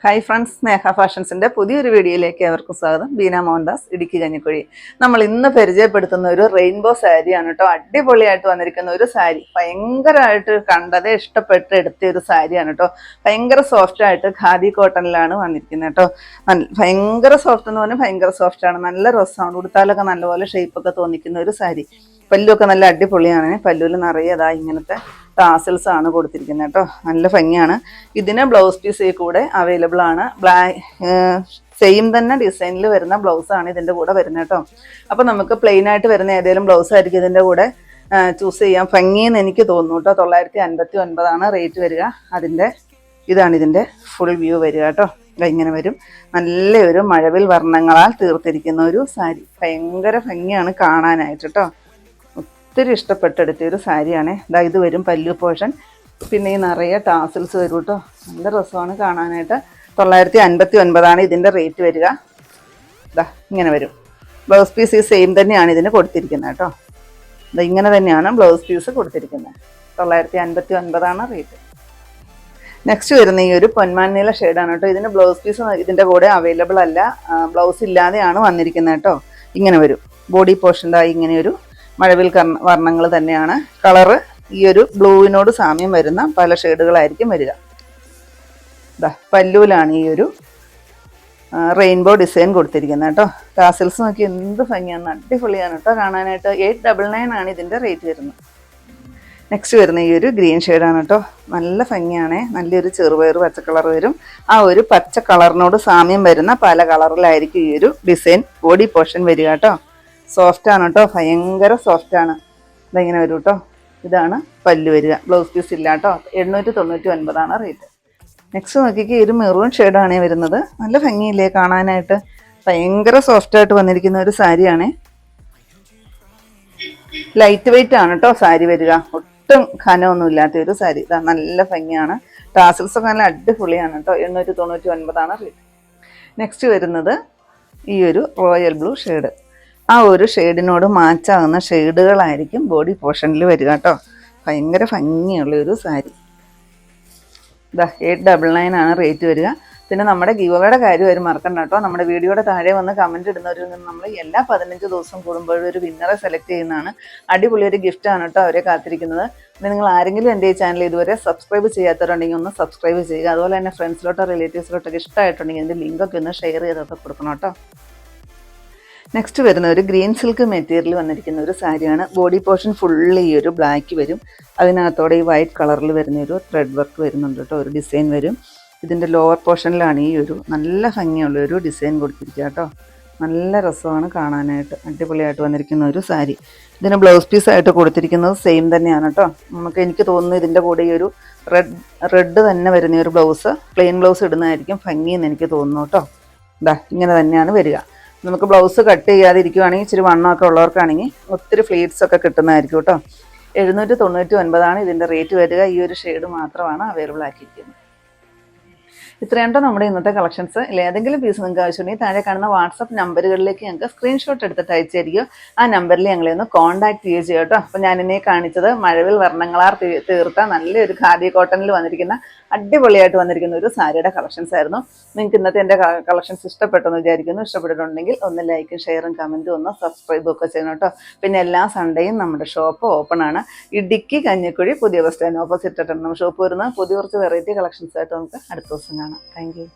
Hi friends സ്നേഹ ഫാഷൻസിന്റെ പുതിയൊരു വീഡിയോയിലേക്ക് അവർക്ക് സ്വാഗതം. ബീന മോഹൻദാസ് ഇടുക്കി കഞ്ഞിക്കുഴി. നമ്മൾ ഇന്ന് പരിചയപ്പെടുത്തുന്ന ഒരു റെയിൻബോ സാരിയാണ് കേട്ടോ. അടിപൊളിയായിട്ട് വന്നിരിക്കുന്ന ഒരു സാരി ഭയങ്കരമായിട്ട് കണ്ടതേ ഇഷ്ടപ്പെട്ട് എടുത്ത ഒരു സാരിയാണ് കേട്ടോ. ഭയങ്കര സോഫ്റ്റ് ആയിട്ട് ഖാദി കോട്ടണിലാണ് വന്നിരിക്കുന്നത് കേട്ടോ. ഭയങ്കര സോഫ്റ്റ് എന്ന് പറഞ്ഞാൽ ഭയങ്കര സോഫ്റ്റ് ആണ്. നല്ല രസമാണ് ഉടുത്താലൊക്കെ നല്ലപോലെ ഷേപ്പ് ഒക്കെ തോന്നിക്കുന്ന ഒരു സാരി പല്ലുമൊക്കെ നല്ല അടിപൊളിയാണ്. പല്ലുവിൽ നിറയെ അതാ ഇങ്ങനത്തെ ടാസിൽസ് ആണ് കൊടുത്തിരിക്കുന്നത് കേട്ടോ. നല്ല ഭംഗിയാണ്. ഇതിന് ബ്ലൗസ് പീസ് കൂടെ അവൈലബിൾ ആണ്. ബ്ലാക്ക് സെയിം തന്നെ ഡിസൈനിൽ വരുന്ന ബ്ലൗസ് ആണ് ഇതിന്റെ കൂടെ വരുന്നത് കേട്ടോ. അപ്പോൾ നമുക്ക് പ്ലെയിൻ ആയിട്ട് വരുന്ന ഏതെങ്കിലും ബ്ലൗസ് ആയിരിക്കും ഇതിന്റെ കൂടെ ചൂസ് ചെയ്യാം. ഭംഗിയെന്ന് എനിക്ക് തോന്നുന്നു കേട്ടോ. തൊള്ളായിരത്തി അൻപത്തി ഒൻപതാണ് റേറ്റ് വരിക. അതിന്റെ ഇതാണ് ഇതിന്റെ ഫുൾ വ്യൂ വരിക കേട്ടോ. ഇങ്ങനെ വരും. നല്ലൊരു മഴവിൽ വർണങ്ങളാൽ തീർത്തിരിക്കുന്ന ഒരു സാരി. ഭയങ്കര ഭംഗിയാണ് കാണാനായിട്ട് കേട്ടോ. ഒത്തിരി ഇഷ്ടപ്പെട്ടെടുത്ത ഒരു സാരിയാണ്. ഇതാ ഇത് വരും പല്ലു പോർഷൻ പിന്നെ ഈ നിറയെ ടാസിൽസ് വരും കേട്ടോ. നല്ല രസമാണ് കാണാനായിട്ട്. തൊള്ളായിരത്തി അൻപത്തി ഒൻപതാണ് ഇതിന്റെ റേറ്റ് വരിക. ഇതാ ഇങ്ങനെ വരും. ബ്ലൗസ് പീസ് ഈ സെയിം തന്നെയാണ് ഇതിന് കൊടുത്തിരിക്കുന്നത് കേട്ടോ. ഇതാ ഇങ്ങനെ തന്നെയാണ് ബ്ലൗസ് പീസ് കൊടുത്തിരിക്കുന്നത്. തൊള്ളായിരത്തി അൻപത്തി ഒൻപതാണ് റേറ്റ് നെക്സ്റ്റ് വരുന്ന ഈ ഒരു പൊന്മാനീല ഷെയ്ഡാണ് കേട്ടോ. ഇതിന് ബ്ലൗസ് പീസ് ഇതിന്റെ കൂടെ അവൈലബിൾ അല്ല. ബ്ലൗസ് ഇല്ലാതെയാണ് വന്നിരിക്കുന്നത് കേട്ടോ. ഇങ്ങനെ വരും. ബോഡി പോർഷന്റെ ഇങ്ങനെ ഒരു മഴവിൽ വർണങ്ങൾ തന്നെയാണ്. കളറ് ഈ ഒരു ബ്ലൂവിനോട് സാമ്യം വരുന്ന പല ഷെയ്ഡുകളായിരിക്കും വരിക. പല്ലൂലാണ് ഈ ഒരു റെയിൻബോ ഡിസൈൻ കൊടുത്തിരിക്കുന്നത് കേട്ടോ. കാസിൽസ് നോക്കി എന്ത് ഭംഗിയാണ്. അടിപൊളിയാണ് കേട്ടോ. കാണാനായിട്ട് എയ്റ്റ് ഡബിൾ നയൻ ആണ് ഇതിന്റെ റേറ്റ് വരുന്നത്. നെക്സ്റ്റ് വരുന്ന ഈ ഒരു ഗ്രീൻ ഷെയ്ഡാണ് കേട്ടോ. നല്ല ഭംഗിയാണ്. നല്ലൊരു ചെറുപയർ പച്ച കളർ വരും. ആ ഒരു പച്ച കളറിനോട് സാമ്യം വരുന്ന പല കളറിലായിരിക്കും ഈ ഒരു ഡിസൈൻ ബോഡി പോർഷൻ വരിക കേട്ടോ. സോഫ്റ്റ് ആണ് കേട്ടോ. ഭയങ്കര സോഫ്റ്റ് ആണ്. ഇതെങ്ങനെ വരും കേട്ടോ. ഇതാണ് പല്ല് വരിക. ബ്ലൗസ് പീസ് ഇല്ല കേട്ടോ. എണ്ണൂറ്റി തൊണ്ണൂറ്റി ഒൻപതാണ് റേറ്റ് നെക്സ്റ്റ് നോക്കിക്ക് ഒരു മെറൂൺ ഷെയ്ഡാണ് വരുന്നത്. നല്ല ഭംഗിയില്ലേ കാണാനായിട്ട്. ഭയങ്കര സോഫ്റ്റായിട്ട് വന്നിരിക്കുന്ന ഒരു സാരിയാണ്. ലൈറ്റ് വെയിറ്റ് ആണ് കേട്ടോ സാരി വരിക. ഒട്ടും ഖനമൊന്നും ഇല്ലാത്ത ഒരു സാരി. ഇതാ നല്ല ഭംഗിയാണ്. ടാസിൽസ് ഒക്കെ നല്ല അടിപൊളിയാണ് കേട്ടോ. എണ്ണൂറ്റി തൊണ്ണൂറ്റി ഒൻപതാണ് റേറ്റ് നെക്സ്റ്റ് വരുന്നത് ഈ ഒരു റോയൽ ബ്ലൂ ഷെയ്ഡ് ആ ഒരു ഷെയ്ഡിനോട് മാച്ചാകുന്ന ഷെയ്ഡുകളായിരിക്കും ബോഡി പോർഷനിൽ വരിക കേട്ടോ. ഭയങ്കര ഭംഗിയുള്ള ഒരു സാരി. ഇതാ എയ്റ്റ് ഡബിൾ നയൻ ആണ് റേറ്റ് വരിക. പിന്നെ നമ്മുടെ ഗീവകയുടെ കാര്യം ഒരു മറക്കണ്ട കേട്ടോ. നമ്മുടെ വീഡിയോയുടെ താഴെ വന്ന് കമന്റ് ഇടുന്നവരിൽ നിന്ന് നമ്മൾ എല്ലാ പതിനഞ്ച് ദിവസം കൂടുമ്പോഴും ഒരു വിന്നറെ സെലക്ട് ചെയ്യുന്നതാണ്. അടിപൊളി ഒരു ഗിഫ്റ്റാണ് കേട്ടോ അവരെ കാത്തിരിക്കുന്നത്. പിന്നെ നിങ്ങൾ ആരെങ്കിലും എന്റെ ഈ ചാനൽ ഇതുവരെ സബ്സ്ക്രൈബ് ചെയ്യാത്തവരുണ്ടെങ്കിൽ ഒന്ന് സബ്സ്ക്രൈബ് ചെയ്യുക. അതുപോലെ തന്നെ ഫ്രണ്ട്സിലോട്ടോ റിലേറ്റീവ്സിലോട്ടൊക്കെ ഇഷ്ടമായിട്ടുണ്ടെങ്കിൽ എന്റെ ലിങ്കൊക്കെ ഒന്ന് ഷെയർ ചെയ്തൊക്കെ കൊടുക്കണം കേട്ടോ. നെക്സ്റ്റ് വരുന്ന ഒരു ഗ്രീൻ സിൽക്ക് മെറ്റീരിയൽ വന്നിരിക്കുന്ന ഒരു സാരിയാണ്. ബോഡി പോർഷൻ ഫുള്ള് ഈ ഒരു ബ്ലാക്ക് വരും. അതിനകത്തോടെ ഈ വൈറ്റ് കളറിൽ വരുന്ന ഒരു ത്രെഡ് വർക്ക് വരുന്നുണ്ട് കേട്ടോ ഒരു ഡിസൈൻ വരും. ഇതിന്റെ ലോവർ പോർഷനിലാണ് ഈ ഒരു നല്ല ഭംഗിയുള്ള ഒരു ഡിസൈൻ കൊടുത്തിരിക്കുക കേട്ടോ നല്ല രസമാണ് കാണാനായിട്ട്. അടിപൊളിയായിട്ട് വന്നിരിക്കുന്ന ഒരു സാരി. ഇതിന് ബ്ലൗസ് പീസ് ആയിട്ട് കൊടുത്തിരിക്കുന്നത് സെയിം തന്നെയാണ് കേട്ടോ നമുക്ക് എനിക്ക് തോന്നുന്നു ഇതിന്റെ കൂടെ ഈ ഒരു റെഡ് റെഡ് തന്നെ വരുന്ന ഒരു ബ്ലൗസ് പ്ലെയിൻ ബ്ലൗസ് ഇടുന്നതായിരിക്കും ഭംഗിയെന്ന് എനിക്ക് തോന്നുന്നു കേട്ടോ ഇതാ ഇങ്ങനെ തന്നെയാണ് വരിക. നമുക്ക് ബ്ലൗസ് കട്ട് ചെയ്യാതിരിക്കുവാണെങ്കിൽ ഇച്ചിരി വണ്ണമൊക്കെ ഉള്ളവർക്കാണെങ്കിൽ ഒത്തിരി ഫ്ലീറ്റ്സ് ഒക്കെ കിട്ടുന്നതായിരിക്കും കേട്ടോ. എഴുന്നൂറ്റി തൊണ്ണൂറ്റി ഒൻപതാണ് ഇതിന്റെ റേറ്റ് വരിക. ഈ ഒരു ഷെയ്ഡ് മാത്രമാണ് അവൈലബിൾ ആക്കിയിരിക്കുന്നത്. ഇത്രയുണ്ടോ നമ്മുടെ ഇന്നത്തെ കളക്ഷൻസ് ഇല്ല ഏതെങ്കിലും പീസ് നിങ്ങൾക്ക് ആവശ്യമുണ്ടെങ്കിൽ താഴെ കാണുന്ന വാട്സപ്പ് നമ്പറുകളിലേക്ക് ഞങ്ങൾക്ക് സ്ക്രീൻഷോട്ട് എടുത്തിട്ട് അയച്ചായിരിക്കും ആ നമ്പറിൽ ഞങ്ങളെ ഒന്ന് കോൺടാക്ട് ചെയ്യുക ചെയ്യും കേട്ടോ. അപ്പോൾ ഞാൻ എന്നെ കാണിച്ചത് മഴവിൽ വർണങ്ങളാർ തീർത്ത നല്ലൊരു ഖാദി കോട്ടണിൽ വന്നിരിക്കുന്ന അടിപൊളിയായിട്ട് വന്നിരിക്കുന്ന ഒരു സാരിയുടെ കളക്ഷൻസ് ആയിരുന്നു. നിങ്ങൾക്ക് ഇന്നത്തെ എന്റെ കളക്ഷൻസ് ഇഷ്ടപ്പെട്ടെന്ന് വിചാരിക്കുന്നു. ഇഷ്ടപ്പെട്ടിട്ടുണ്ടെങ്കിൽ ഒന്ന് ലൈക്കും ഷെയറും കമന്റും ഒന്ന് സബ്സ്ക്രൈബും ഒക്കെ ചെയ്യണം കേട്ടോ. പിന്നെ എല്ലാ സൺഡേയും നമ്മുടെ ഷോപ്പ് ഓപ്പൺ ആണ്. ഇടുക്കി കഞ്ഞിക്കുഴി പുതിയ ബസ് സ്റ്റാൻഡ് ഓപ്പോസിറ്റ് ആയിട്ടാണ്. നമ്മുടെ ഷോപ്പ് വരുന്നത്. പുതിയ കുറച്ച് വെറൈറ്റി കളക്ഷൻസ് ആയിട്ട് നമുക്ക് അടുത്ത ദിവസം കാണാം താങ്ക്